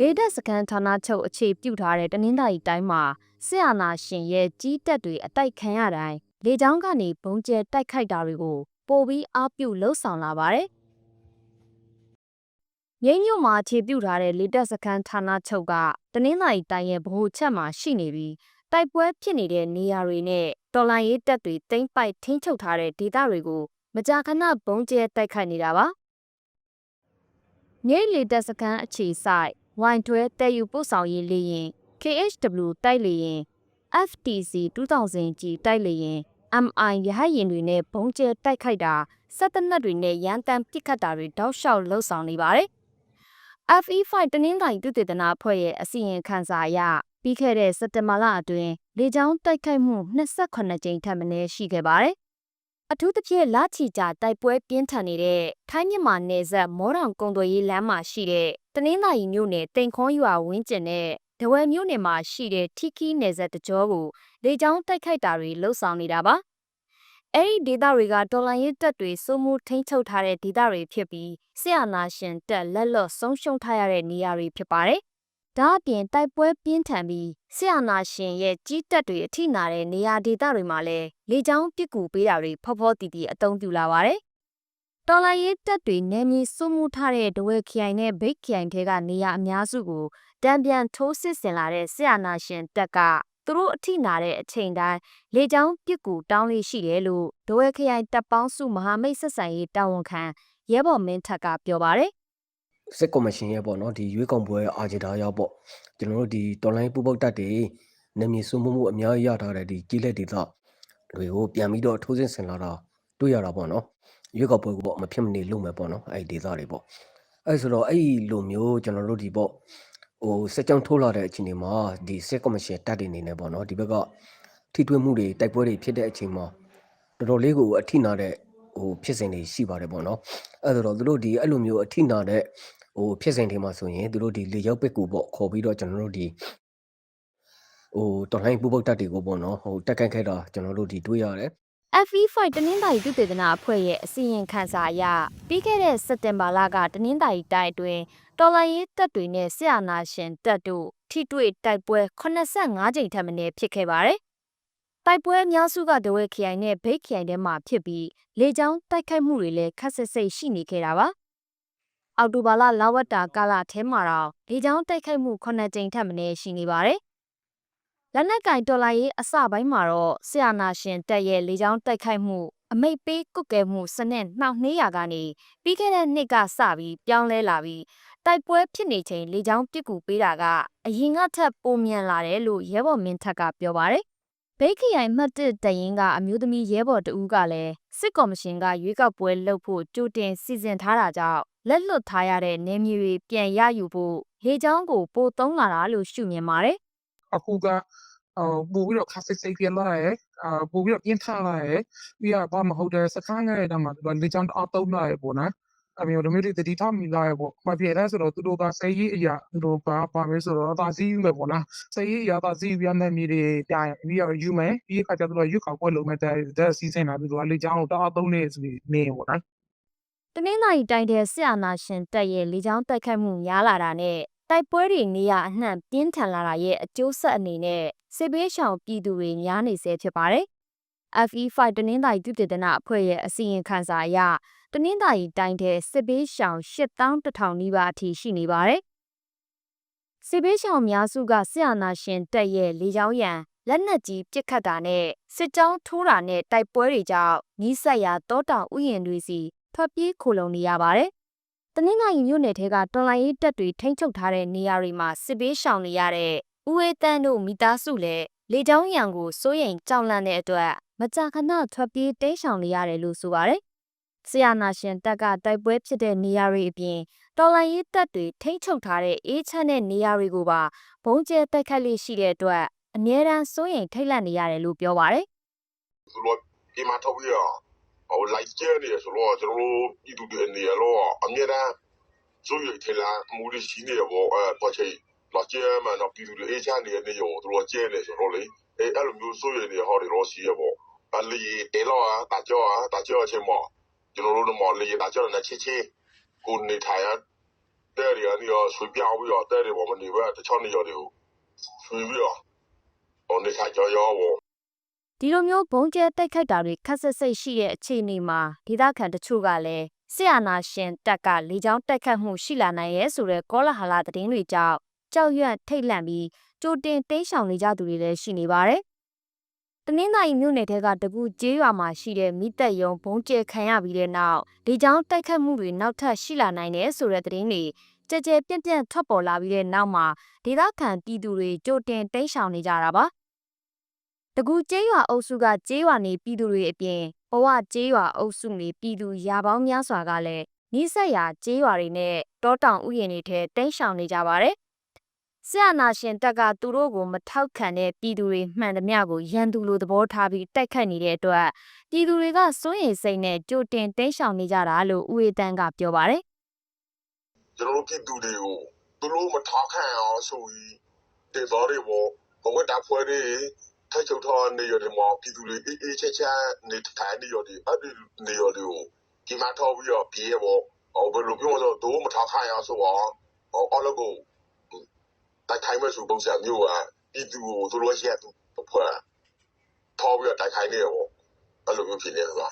လေတပ်စခန်းဌာနချုပ်အခြေပြုထားတဲ့တနင်္သာရီတိုင်းမှာစစ်အာဏာရှင်ရဲ့ကြီးတက်တွေအတိုက်ခံရတိုင်းလေကြောင်းကနေဘုံကျဲတိုက်ခိုက်တာတွေကိုပိုပြီးအားပြုလှုံ့ဆော်လာပါတယ်။မြိတ်မြို့မှာအခြေပြုထားတဲ့လေတပ်စခန်းဌာနချုပ်ကတနင်္သာရီတိုင်းရဲ့ဗဟိုချက်မှာရှိနေပြီးတိုက်ပွဲဖြစ်နေတဲ့နေရာတွေနဲ့တော်လိုင်းရေးတပ်တွေတိမ့်ပိုက်ထိန်းချုပ်ထားတဲ့ဒေသတွေကိုမကြာခဏဘုံကျဲတိုက်ခိုက်နေတာပါ။မြိတ်လေတပ်စခန်းအခြေဆိုင် Y12 တဲယူပို့ဆောင်ရေးလေရင် KHW တိုက်လေရင် FTC 2000ကြီးတိုက်လေရင် MI ရဟတ်ယာဉ်တွေနဲ့ဘုံကျဲတိုက်ခိုက်တာစက်တနက်တွေနဲ့ရန်တမ်းပစ်ခတ်တာတွေတောက်လျှောက်လှုပ်ဆောင်နေပါတယ်။ FE5 တနင်္သာရီတုတေသနာအဖွဲ့ရဲ့အစီရင်ခံစာအရပြီးခဲ့တဲ့စက်တင်ဘာလအတွင်းလေကြောင်းတိုက်ခိုက်မှု28ကြိမ်ထပ်မံရှိခဲ့ပါတယ်။ အထူးသဖြင့်လချီကြတိုက်ပွဲပြင်းထန်နေတဲ့ထိုင်းမြန်မာနယ်စပ်မော်တောင်ကုန်းသွယ်ရေးလမ်းမှာရှိတဲ့တနင်္သာရီမြို့နယ်တိန်ခွန်ရွာဝင်းကျင်နဲ့ဒဝဲမြို့နယ်မှာရှိတဲ့ထီကီနယ်စပ်တကြောကိုလေကြောင်းတိုက်ခိုက်တာတွေလှုပ်ဆောင်နေတာပါ။အဲ့ဒီဒေသတွေကတော်လိုင်းရေးတပ်တွေစိုးမိုးထိန်းချုပ်ထားတဲ့ဒေသတွေဖြစ်ပြီးဆရာနာရှင်တပ်လက်လော့ဆုံးရှုံးထားရတဲ့နေရာတွေဖြစ်ပါတယ်။ ဒါအပြင်တိုက်ပွဲပြင်းထန်ပြီးဆရာနာရှင်ရဲ့ကြီးတပ်တွေအထိနာတဲ့နေရာဒေသတွေမှာလည်းလေကြောင်းပစ်ကူပေးတာတွေဖော်ဖော်တီတီအသုံးပြုလာပါတယ်။တော်လိုင်းရေးတပ်တွေနယ်မြေစိုးမိုးထားတဲ့ဒဝဲခရိုင်နဲ့ဘိတ်ခရိုင်ထဲကနေရာအများစုကိုတံပြန်ထိုးစစ်ဆင်လာတဲ့ဆရာနာရှင်တပ်ကသူတို့အထိနာတဲ့အချိန်တိုင်းလေကြောင်းပစ်ကူတောင်းလေးရှိတယ်လို့ဒဝဲခရိုင်တပ်ပေါင်းစုမဟာမိတ်ဆက်ဆံရေးတာဝန်ခံရဲဘော်မင်းထက်ကပြောပါတယ် စစ်ကော်မရှင်ရဲ့ပေါ့နော်ဒီရွေးကောက်ပွဲအာဂျီတာရောက်ပေါ့ကျွန်တော်တို့ဒီတော်လိုင်းပူပုတ်တက်တွေနေမြေစုမှုမှုအများကြီးရထားတဲ့ဒီကြီးလက်ဒေသတွေကိုပြန်ပြီးတော့ထိုးစစ်ဆင်လာတာတွေ့ရတာပေါ့နော်ရွေးကောက်ပွဲကိုပေါ့မဖြစ်မနေလုပ်မယ်ပေါ့နော်အဲ့ဒီဒေသတွေပေါ့အဲ့ဆိုတော့အဲ့ဒီလိုမျိုးကျွန်တော်တို့ဒီပေါ့ဟိုစစ်ကြောင်းထိုးလာတဲ့အချိန်တွေမှာဒီစစ်ကော်မရှင်တက်တွေနေနေပေါ့နော်ဒီဘက်ကထိတွေ့မှုတွေတိုက်ပွဲတွေဖြစ်တဲ့အချိန်မှာတော်တော်လေးကိုအထိနာတဲ့ဟိုဖြစ်စဉ်တွေရှိပါတယ်ပေါ့နော်အဲ့ဒါတော့သူတို့ဒီအဲ့လိုမျိုးအထိနာတဲ့ ဟိုဖြစ်စဉ်တွေမှာဆိုရင်သူတို့ဒီလေရောက်ပစ်ကူပေါ့ခေါ်ပြီးတော့ကျွန်တော်တို့ဒီဟိုတော်လှန်ရေးပူပုတ်တက်တွေကိုပေါ့နော်ဟိုတက်ကန်ခဲ့တာကျွန်တော်တို့ဒီတွေ့ရတယ် FE5 တနင်္သာရီသုတေသနအဖွဲ့ရဲ့အစီရင်ခံစာအရပြီးခဲ့တဲ့စက်တင်ဘာလကတနင်္သာရီတိုင်းအတွင်းတော်လိုင်းရေးတပ်တွေနဲ့ဆရာနာရှင်တပ်တို့ထိတွေ့တိုက်ပွဲ85ကြိမ်ထက်မနည်းဖြစ်ခဲ့ပါတယ်။တိုက်ပွဲအများစုကဒဝဲခရိုင်နဲ့ဘိတ်ခရိုင်ထဲမှာဖြစ်ပြီးလေကြောင်းတိုက်ခိုက်မှုတွေလည်းခက်ဆစ်စိတ်ရှိနေခဲ့တာပါ။ အောက်တိုဘာလလဝတ္တာကာလထဲမှာတော့လေကြောင်းတိုက်ခိုက်မှု9ကြိမ်ထက်မနည်းရှိနေပါတယ်။လက်နက်ကင်တော်လိုင်းရေးအစပိုင်းမှာတော့ဆရာနာရှင်တက်ရဲ့လေကြောင်းတိုက်ခိုက်မှုအမိတ်ပေးကုတ်ကဲမှုစနစ်နှောင့်နှေးရာကနေပြီးခဲ့တဲ့နှစ်ကစပြီးပြောင်းလဲလာပြီးတိုက်ပွဲဖြစ်နေချိန်လေကြောင်းပစ်ကူပေးတာကအရင်ကထက်ပိုမြန်လာတယ်လို့ရဲဘော်မင်းထက်ကပြောပါတယ်။ ဘိတ်ခရိုင်မှတ်တစ်တရင်ကအမျိုးသမီးရဲဘော်တဦးကလည်းစစ်ကော်မရှင်ကရွေးကောက်ပွဲလုပ်ဖို့ကြိုတင်စီစဉ်ထားတာကြောင့်လက်လွတ်ထားရတဲ့နေမြေတွေပြန်ရယူဖို့လေကြောင်းကိုပိုသုံးလာတာလို့ရှုမြင်ပါတယ်။အခုကဟိုပို့ပြီးတော့ခါစစ်စိတ်ပြန်လာရဲအာပို့ပြီးတော့ပြင်းထန်လာရဲပြီးတော့ဘာမဟုတ်တဲ့စခန်းရဲ့တောင်မှသူကလေချောင်းအသုံးလာရဲပေါ့နော် အမျိုးတို့မျိုးတွေတတိထားမိလာရဲပေါ့မပြေလဲဆိုတော့သူတို့ကစိတ်ရေးအရာသူတို့ကပါမယ်ဆိုတော့ဒါစီးမယ်ပေါ့နော်စိတ်ရေးအရာဒါစီးပြန်တဲ့မြေတွေပြရင်ပြီးတော့ယူမယ်ပြီးခါကျတော့ရွက်ခေါက်ပွဲလုံးမဲ့တဲ့စီစဉ်တာသူတို့ကလေချောင်းတော့အသုံးနေဆိုပြီးနေပေါ့နော်တနင်္သာရီတိုင်းတဲ့ဆရာနာရှင်တပ်ရဲ့လေကြောင်းတိုက်ခိုက်မှုများလာတာနဲ့တိုက်ပွဲတွေနေရအနှံ့ပြင်းထန်လာတာရဲ့အကျိုးဆက်အနေနဲ့စစ်ဘေးရှောင်ပြည်သူတွေများနေဆဲဖြစ်ပါတယ်။ FE5 တနင်္သာရီပြည်တည်နာအဖွဲ့ရဲ့အစီရင်ခံစာအရတနင်္သာရီတိုင်းတဲ့စစ်ဘေးရှောင်8000နီးပါးအထိရှိနေပါတယ်။စစ်ဘေးရှောင်အများစုကဆရာနာရှင်တပ်ရဲ့လေကြောင်းရန်လက်နက်ကြီးပစ်ခတ်တာနဲ့စစ်ကြောင်းထိုးတာနဲ့တိုက်ပွဲတွေကြောင့်နီးစပ်ရာတောတောင်ဥယျာဉ်တွေစီထွက်ပြေးခိုလုံနေရပါတယ်။တနင်္ဂနွေမြို့နယ်ထဲကတော်လိုင်းရေးတပ်တွေထိန်းချုပ်ထားတဲ့နေရာတွေမှာစစ်ဘေးရှောင်နေရတဲ့ဦးဝေးတန်းတို့မိသားစုလည်း လေကြောင်းရန်ကိုစိုးရိမ်ကြောက်လန့်တဲ့အတွက်မကြာခဏထွက်ပြေးတိမ်းရှောင်နေရတယ်လို့ဆိုပါတယ်။ဆရာနာရှင်တပ်ကတိုက်ပွဲဖြစ်တဲ့နေရာတွေအပြင်တော်လိုင်းရေးတပ်တွေထိန်းချုပ်ထားတဲ့အေးချမ်းတဲ့နေရာတွေကိုပါဘုံကျဲတိုက်ခတ်လေးရှိတဲ့အတွက်အမြဲတမ်းစိုးရိမ်ထိတ်လန့်နေရတယ်လို့ပြောပါတယ်။ဆိုတော့ဒီမှာထုတ်ရဟိုလိုက်ကျဲနေဆိုတော့ကျွန်တော်တို့ပြည်သူတွေနေရတော့အမြဲတမ်းစိုးရိမ်ထလာမှုတွေရှိနေတော့အဲပေါ့ချေ လာကျဲမှာတော့ပြည်သူတွေအေးချမ်းနေတဲ့နေရောသူတို့ကျဲနေဆိုတော့လေအဲအဲ့လိုမျိုးစိုးရိမ်နေဟောတွေတော့ရှိရပေါ့အလီတေလောတာကြောတာကြောချင်းမောကျွန်တော်တို့တော့မော်လီတာကြောနဲ့ချစ်ချင်းကိုနေထိုင်ရတဲ့တွေကนี่ရောဆွေပြောင်းပြီးတော့တဲ့တွေပေါ်မနေပဲတခြားနေရာတွေကိုဆွေပြီးတော့ဟိုနေခါကြောရောဘောဒီလိုမျိုးဘုံကျဲတိုက်ခိုက်တာတွေခက်ဆက်စိတ်ရှိတဲ့အခြေအနေမှာဒေသခံတချို့ကလည်းဆီယနာရှင်တပ်ကလေကြောင်းတိုက်ခတ်မှုရှိလာနိုင်ရဲဆိုတဲ့ကောလာဟလသတင်းတွေကြောင့် ကြောက်ရွံ့ထိတ်လန့်ပြီးကြိုတင်တိမ်းရှောင်နေကြသူတွေလည်းရှိနေပါတယ်။တနင်္သာရီမြို့နယ်ထဲကတကူကျေးရွာမှာရှိတဲ့မိသက်ယုံဘုံကျဲခံရပြီးတဲ့နောက်လေကြောင်းတိုက်ခတ်မှုတွေနောက်ထပ်ရှိလာနိုင်တယ်ဆိုတဲ့သတင်းတွေကြဲကြဲပြန့်ပြန့်ထွက်ပေါ်လာပြီးတဲ့နောက်မှာဒေသခံပြည်သူတွေကြိုတင်တိမ်းရှောင်နေကြတာပါ။တကူကျေးရွာအုပ်စုကကျေးရွာနေပြည်သူတွေအပြင်ဘဝကျေးရွာအုပ်စုနေပြည်သူရာပေါင်းများစွာကလည်းနီးစပ်ရာကျေးရွာတွေနဲ့တောတောင်ဥယျာဉ်တွေထဲတိမ်းရှောင်နေကြပါတယ်။ ဆရာနာရှင်တက်ကသူတို့ကိုမထောက်ခံတဲ့ပြည်သူတွေမှန်သမျှကိုရန်သူလိုသဘောထားပြီးတိုက်ခတ်နေတဲ့အတွက်ပြည်သူတွေကစိုးရိမ်စိတ်နဲ့ကြိုတင်တိမ်းရှောင်နေကြတာလို့ဦးေတန်းကပြောပါတယ်ကျွန်တော်တို့ပြည်သူတွေကိုသူတို့မထောက်ခံအောင်ဆိုပြီးဒေသတွေဘောဘဝတာဖွဲတွေထိုက်ချုပ်ထောနေရတယ်မှာပြည်သူတွေအေးအေးချမ်းချမ်းနေထိုင်နေရတယ်အဲ့ဒီနေရတယ်ကိုဒီမှာထောက်ပြီးတော့ပြေးဘောဟောဘယ်လိုပြောလို့တို့မထောက်ခံအောင်ဆိုတော့ဟောအလုပ်ကို တိုက်ခိုင်းမဲ့ဆိုပုံစံမျိုးက ပြည်သူကို သူတို့ရက်သူဖွဲ့ထောက်ပြီးတော့ တိုက်ခိုင်းနေရောအဲ့လိုမျိုးဖြစ်နေတယ်ကွာ